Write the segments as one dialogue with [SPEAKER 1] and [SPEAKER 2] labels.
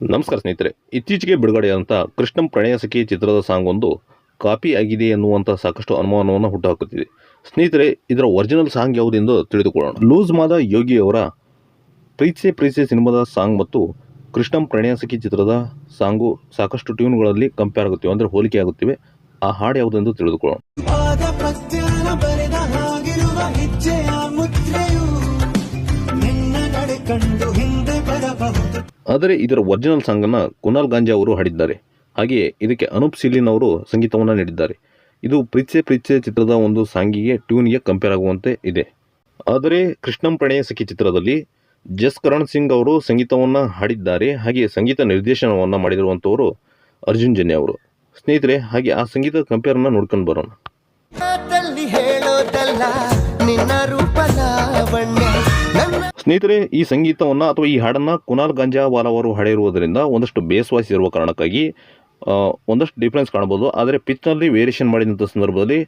[SPEAKER 1] ನಮಸ್ಕಾರ ಸ್ನೇಹಿತರೆ, ಇತ್ತೀಚೆಗೆ ಬಿಡುಗಡೆಯಾದಂಥ ಕೃಷ್ಣಂ ಪ್ರಣಯ ಸಖಿ ಚಿತ್ರದ ಸಾಂಗ್ ಒಂದು ಕಾಪಿ ಆಗಿದೆ ಎನ್ನುವಂಥ ಸಾಕಷ್ಟು ಅನುಮಾನವನ್ನು ಹುಟ್ಟುಹಾಕುತ್ತಿದೆ. ಸ್ನೇಹಿತರೆ, ಇದರ ಒರಿಜಿನಲ್ ಸಾಂಗ್ ಯಾವುದೆಂದು ತಿಳಿದುಕೊಳ್ಳೋಣ. ಲೂಸ್ ಮಾದ ಯೋಗಿ ಅವರ ಪ್ರೀತ್ಸೆ ಪ್ರೀತ್ಸೆ ಸಿನಿಮಾದ ಸಾಂಗ್ ಮತ್ತು ಕೃಷ್ಣಂ ಪ್ರಣಯ ಸಖಿ ಚಿತ್ರದ ಸಾಂಗು ಸಾಕಷ್ಟು ಟ್ಯೂನ್ಗಳಲ್ಲಿ ಕಂಪೇರ್ ಆಗುತ್ತಿವೆ, ಅಂದರೆ ಹೋಲಿಕೆ ಆಗುತ್ತಿವೆ. ಆ ಹಾಡು ಯಾವುದೆಂದು ತಿಳಿದುಕೊಳ್ಳೋಣ.
[SPEAKER 2] ಪಾದ
[SPEAKER 1] ಆದರೆ ಇದರ ಒರಿಜಿನಲ್ ಸಾಂಗನ್ನು ಕುನಾಲ್ ಗಾಂಜಾ ಅವರು ಹಾಡಿದ್ದಾರೆ. ಹಾಗೆಯೇ ಇದಕ್ಕೆ ಅನೂಪ್ ಸಿಲಿನ್ ಅವರು ಸಂಗೀತವನ್ನು ನೀಡಿದ್ದಾರೆ. ಇದು ಪ್ರೀತ್ಸೆ ಪ್ರೀತ್ಸೆ ಚಿತ್ರದ ಒಂದು ಸಾಂಗಿಗೆ ಟ್ಯೂನ್ಗೆ ಕಂಪೇರ್ ಆಗುವಂತೆ ಇದೆ. ಆದರೆ ಕೃಷ್ಣಂ ಪ್ರಣಯ ಸಖಿ ಚಿತ್ರದಲ್ಲಿ ಜಸ್ ಕರಣ್ ಸಿಂಗ್ ಅವರು ಸಂಗೀತವನ್ನು ಹಾಡಿದ್ದಾರೆ. ಹಾಗೆ ಸಂಗೀತ ನಿರ್ದೇಶನವನ್ನು ಮಾಡಿರುವಂಥವರು ಅರ್ಜುನ್ ಜನ್ಯ ಅವರು. ಸ್ನೇಹಿತರೆ, ಹಾಗೆ ಆ ಸಂಗೀತ ಕಂಪೇರನ್ನು ನೋಡ್ಕೊಂಡು ಬರೋಣ.
[SPEAKER 3] ಹೇಳೋದಲ್ಲ, ನನ್ನ
[SPEAKER 1] ಸ್ನೇಹಿತರೆ, ಈ ಸಂಗೀತವನ್ನು ಅಥವಾ ಈ ಹಾಡನ್ನು ಕುನಾಲ್ ಗಂಜಾವಾಲ್ ಅವರು ಹಾಡಿರುವುದರಿಂದ ಒಂದಷ್ಟು ಬೇಸ್ ವಾಯ್ಸ್ ಇರುವ ಕಾರಣಕ್ಕಾಗಿ ಒಂದಷ್ಟು ಡಿಫ್ರೆನ್ಸ್ ಕಾಣ್ಬೋದು ಆದರೆ ಪಿಚ್ನಲ್ಲಿ ವೇರಿಯೇಷನ್ ಮಾಡಿದಂಥ ಸಂದರ್ಭದಲ್ಲಿ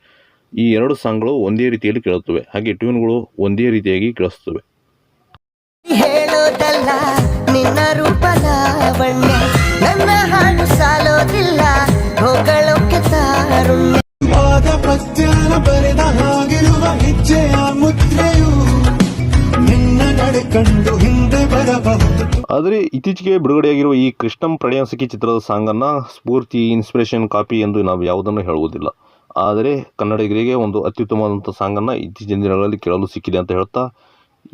[SPEAKER 1] ಈ ಎರಡು ಸಾಂಗ್ಗಳು ಒಂದೇ ರೀತಿಯಲ್ಲಿ ಕೇಳುತ್ತವೆ. ಹಾಗೆ ಟ್ಯೂನ್ಗಳು ಒಂದೇ ರೀತಿಯಾಗಿ ಕೇಳಿಸ್ತವೆ
[SPEAKER 3] ನಿನ್ನ ರೂಪದ ನನ್ನ ಹಾಡು ಸಾಲೋದಿಲ್ಲ. ಹೊಗಳೋಕೆ
[SPEAKER 1] ಆದರೆ ಇತ್ತೀಚೆಗೆ ಬಿಡುಗಡೆಯಾಗಿರುವ ಈ ಕೃಷ್ಣಂ ಪ್ರಣಯ ಚಿತ್ರದ ಚಿತ್ರದ ಸಾಂಗನ್ನು ಸ್ಫೂರ್ತಿ ಇನ್ಸ್ಪಿರೇಷನ್ ಕಾಪಿ ಎಂದು ನಾವು ಯಾವುದನ್ನು ಹೇಳುವುದಿಲ್ಲ. ಆದರೆ ಕನ್ನಡಿಗರಿಗೆ ಒಂದು ಅತ್ಯುತ್ತಮವಾದಂಥ ಸಾಂಗನ್ನು ಇತ್ತೀಚಿನ ದಿನಗಳಲ್ಲಿ ಕೇಳಲು ಸಿಕ್ಕಿದೆ ಅಂತ ಹೇಳ್ತಾ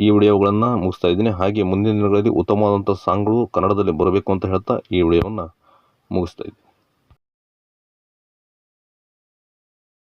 [SPEAKER 1] ಈ ವಿಡಿಯೋಗಳನ್ನು ಮುಗಿಸ್ತಾ ಇದ್ದೀನಿ. ಹಾಗೆ ಮುಂದಿನ ದಿನಗಳಲ್ಲಿ ಉತ್ತಮವಾದಂಥ ಸಾಂಗ್ಗಳು ಕನ್ನಡದಲ್ಲಿ ಬರಬೇಕು ಅಂತ ಹೇಳ್ತಾ ಈ ವಿಡಿಯೋವನ್ನು ಮುಗಿಸ್ತಾ ಇದ್ದೀನಿ.